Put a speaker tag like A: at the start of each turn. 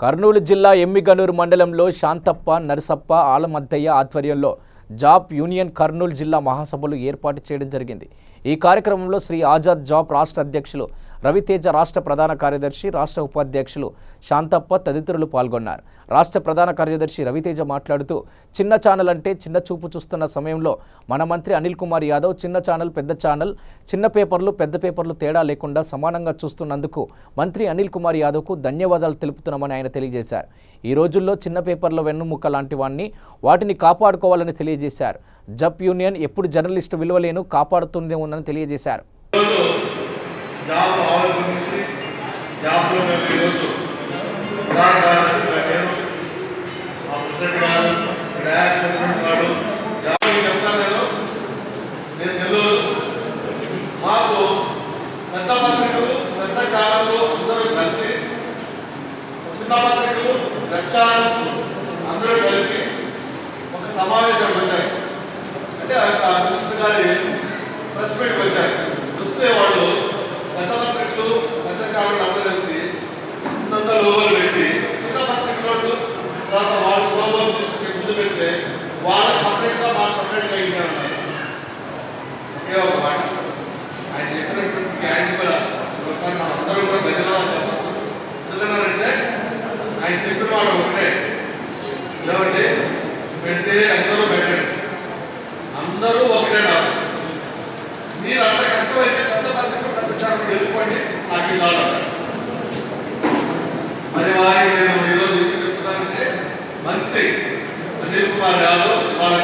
A: కర్నూలు జిల్లా ఎమ్మిగనూరు మండలంలో శాంతప్ప నరసప్ప ఆలమద్దయ్య ఆధ్వర్యంలో జాబ్ యూనియన్ కర్నూలు జిల్లా మహాసభలు ఏర్పాటు చేయడం జరిగింది. ఈ కార్యక్రమంలో శ్రీ ఆజాద్ జాబ్ రాష్ట్ర అధ్యక్షులు రవితేజ రాష్ట్ర ప్రధాన కార్యదర్శి రాష్ట్ర ఉపాధ్యక్షులు శాంతప్ప తదితరులు పాల్గొన్నారు. రాష్ట్ర ప్రధాన కార్యదర్శి రవితేజ మాట్లాడుతూ చిన్న ఛానల్ అంటే చిన్న చూపు చూస్తున్న సమయంలో మన మంత్రి అనిల్ కుమార్ యాదవ్ చిన్న ఛానల్ పెద్ద ఛానల్ చిన్న పేపర్లు పెద్ద పేపర్లు తేడా లేకుండా సమానంగా చూస్తున్నందుకు మంత్రి అనిల్ కుమార్ యాదవ్కు ధన్యవాదాలు తెలుపుతున్నామని ఆయన తెలియజేశారు. ఈ రోజుల్లో చిన్న పేపర్ల వెన్నుముక్క లాంటి వాటిని కాపాడుకోవాలని తెలియజేశారు. జప్ యూనియన్ ఎప్పుడు జర్నలిస్టు విలువలేను కాపాడుతుందే ఉందని తెలియజేశారు.
B: పెద్ద పత్రికలు పెద్ద ఛానళ్ళు అందరూ కలిసి చిన్న పత్రికలు వెబ్ ఛానల్స్ అందరూ కలిపి ఒక సమావేశం వచ్చాయి. అంటే ఆ యొక్క మినిస్టర్ గారి ప్రెస్ మీట్కి వచ్చారు. వస్తే వాళ్ళు పెద్ద పత్రికలు పెద్ద ఛానల్ అందరూ కలిసి అంతా లోగోలు పెట్టి చిన్న పత్రికల తర్వాత వాళ్ళ లోపల తీసుకుని ముందు పెడితే వాళ్ళ సపరేట్గా మా సపరేట్గా అయిందన్నారు ఒకే ఒక మాట. ఆయన చెప్పినటువంటి క్యాన్ కూడా ఒకసారి మనం అందరూ కూడా ధన్యవాదాలు చెప్పచ్చు. ఎందుకన్నారంటే ఆయన చెప్పిన వాడు ఒకటే. లేవంటే పెడితే అందరూ అందరూ ఒకటే నాకు మీరు అంత కష్టమైతే పెద్ద పత్రిక పెద్ద చాలా వెళ్ళిపోండి నాకు ఇలా మరి వారి నేను ఈరోజు ఎందుకు చెప్తానంటే మంత్రి అనిల్ కుమార్ యాదవ్ వాళ్ళ